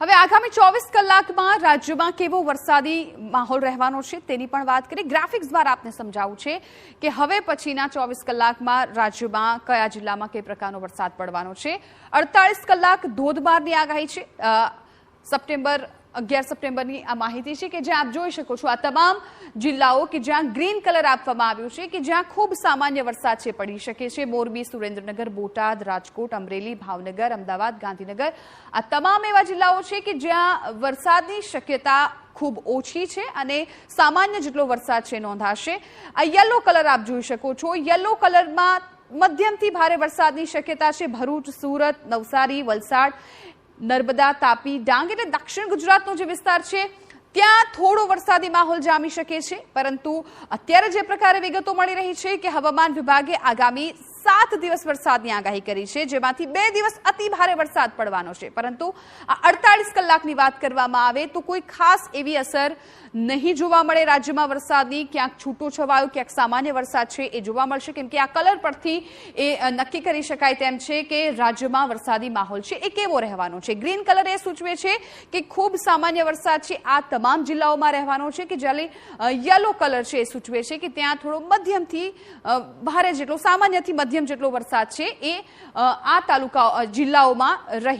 હવે આગામી ચોવીસ કલાકમાં રાજ્યમાં કેવો વરસાદી માહોલ રહેવાનો છે તેની પણ વાત કરી. ગ્રાફિક્સ દ્વારા આપને સમજાવવું છે કે હવે પછીના ચોવીસ કલાકમાં રાજ્યમાં કયા જિલ્લામાં કઈ પ્રકારનો વરસાદ પડવાનો છે. અડતાલીસ કલાક ધોધમારની આગાહી છે. સપ્ટેમ્બર અગિયાર સપ્ટેમ્બરની આ માહિતી છે કે જ્યાં આપ જોઈ શકો છો આ તમામ જિલ્લાઓ કે જ્યાં ગ્રીન કલર આપવામાં આવ્યું છે કે જ્યાં ખૂબ સામાન્ય વરસાદ છે, પડી શકે છે. મોરબી, સુરેન્દ્રનગર, બોટાદ, રાજકોટ, અમરેલી, ભાવનગર, અમદાવાદ, ગાંધીનગર આ તમામ એવા જિલ્લાઓ છે કે જ્યાં વરસાદની શક્યતા ખૂબ ઓછી છે અને સામાન્ય જેટલો વરસાદ છે નોંધાશે. આ યલો કલર આપ જોઈ શકો છો. યલો કલરમાં મધ્યમથી ભારે વરસાદની શક્યતા છે. ભરૂચ, સુરત, નવસારી, વલસાડ નર્મદા, તાપી, ડાંગ એટલે દક્ષિણ ગુજરાતનો જે વિસ્તાર છે, ત્યાં થોડો વરસાદી માહોલ જામી શકે છે. પરંતુ અત્યારે જે પ્રકારે વિગતો મળી રહી છે કે હવામાન વિભાગે આગામી સાત દિવસ વરસાદની આગાહી કરી છે, જેમાંથી બે દિવસ અતિ ભારે વરસાદ પડવાનો છે. પરંતુ આ અડતાલીસ કલાકની વાત કરવામાં આવે તો કોઈ ખાસ એવી અસર નહીં જોવા મળે રાજ્યમાં વરસાદની. ક્યાંક છૂટો છવાયો, ક્યાંક સામાન્ય વરસાદ છે એ જોવા મળશે. કેમ કે આ કલર પરથી એ નક્કી કરી શકાય તેમ છે કે રાજ્યમાં વરસાદી માહોલ છે. એ કેવો રહેવાનો છે? ગ્રીન કલર એ સૂચવે છે કે ખૂબ સામાન્ય વરસાદ છે. આ તમામ જિલ્લાઓમાં રહેવાનો છે કે જ્યારે યલો કલર છે એ સૂચવે છે કે ત્યાં થોડો મધ્યમથી ભારે જેટલો સામાન્યથી મધ્યમ જેટલો વરસાદ છે એ આ તાલુકા જિલ્લાઓમાં રહી